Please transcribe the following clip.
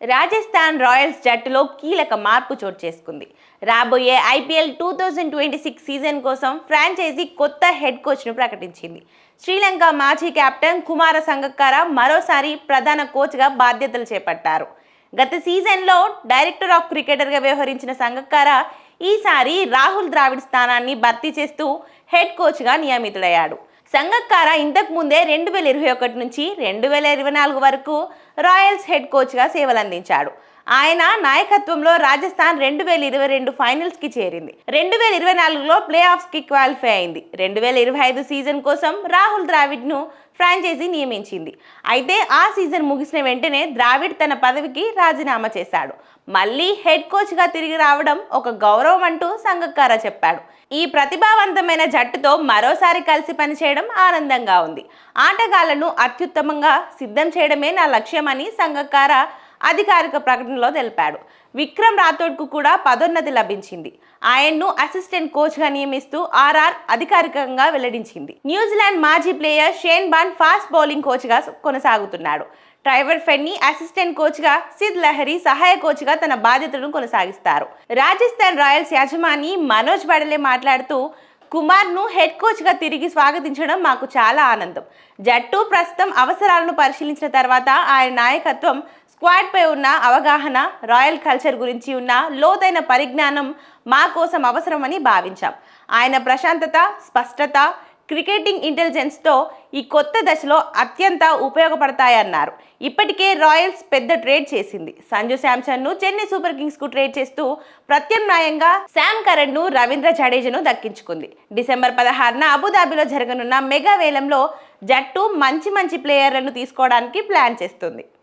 Rajasthan Royals జట్టులో కీలక మార్పు చోటు చేసుకుంది. రాబోయే IPL two thousand twenty six season కోసం ఫ్రాంచైజీ కొత్త హెడ్ కోచ్ను ప్రకటించింది. శ్రీలంక మాజీ కెప్టెన్ కుమార సంగక్కర మరోసారి ప్రధాన కోచ్గా బాధ్యతలు చేపట్టారు. గత సీజన్లో డైరెక్టర్ ఆఫ్ క్రికెటర్గా వ్యవహరించిన సంగక్కర ఈసారి రాహుల్ ద్రావిడ్ స్థానాన్ని భర్తీ చేస్తూ హెడ్ కోచ్గా నియమితుడయ్యాడు. సంగక్కార ఇంతకు ముందే రెండు వేల ఇరవై ఒకటి నుంచి రెండు వేల ఇరవై నాలుగు వరకు రాయల్స్ హెడ్ కోచ్గా సేవలందించాడు. ఆయన నాయకత్వంలో రాజస్థాన్ రెండు వేల ఇరవై రెండు ఫైనల్స్కి చేరింది. రెండు వేల ఇరవై నాలుగులో ప్లే ఆఫ్స్కి క్వాలిఫై అయింది. రెండు వేల ఇరవై ఐదు సీజన్ కోసం రాహుల్ ద్రావిడ్ను ఫ్రాంచైజీ నియమించింది. అయితే ఆ సీజన్ ముగిసిన వెంటనే ద్రావిడ్ తన పదవికి రాజీనామా చేశాడు. మళ్ళీ హెడ్ కోచ్గా తిరిగి రావడం ఒక గౌరవం అంటూ సంగక్కార చెప్పాడు. ఈ ప్రతిభావంతమైన జట్టుతో మరోసారి కలిసి పనిచేయడం ఆనందంగా ఉంది. ఆటగాళ్ళను అత్యుత్తమంగా సిద్ధం చేయడమే నా లక్ష్యమని సంగక్కార అధికారిక ప్రకటనలో తెలిపాడు. విక్రమ్ రాథోడ్కు కూడా పదోన్నతి లభించింది. ఆయన్ను అసిస్టెంట్ కోచ్గా నియమిస్తూ ఆర్ఆర్ అధికారికంగా వెల్లడించింది. న్యూజిలాండ్ మాజీ player Shane Bond fast bowling కోచ్గా కొనసాగుతున్నాడు. ట్రైవర్ ఫెన్నీ అసిస్టెంట్ కోచ్గా సిద్ లహరి సహాయ కోచ్గా తన బాధ్యతలను కొనసాగిస్తారు. రాజస్థాన్ రాయల్స్ యజమాని మనోజ్ బడలే మాట్లాడుతూ కుమార్ను హెడ్ కోచ్గా తిరిగి స్వాగతించడం మాకు చాలా ఆనందం. జట్టు ప్రస్తుతం అవసరాలను పరిశీలించిన తర్వాత ఆయన నాయకత్వం స్క్వాడ్పై ఉన్న అవగాహన రాయల్ కల్చర్ గురించి ఉన్న లోతైన పరిజ్ఞానం మా కోసం అవసరమని భావించాం. ఆయన ప్రశాంతత స్పష్టత క్రికెటింగ్ ఇంటెలిజెన్స్తో ఈ కొత్త దశలో అత్యంత ఉపయోగపడతాయన్నారు. ఇప్పటికే రాయల్స్ పెద్ద ట్రేడ్ చేసింది. సంజు శాంసన్ను చెన్నై సూపర్ కింగ్స్కు ట్రేడ్ చేస్తూ ప్రత్యామ్నాయంగా శామ్ కరణ్ను రవీంద్ర జడేజాను దక్కించుకుంది. డిసెంబర్ పదహారున అబుదాబిలో జరగనున్న మెగా వేలంలో జట్టు మంచి మంచి ప్లేయర్లను తీసుకోవడానికి ప్లాన్ చేస్తుంది.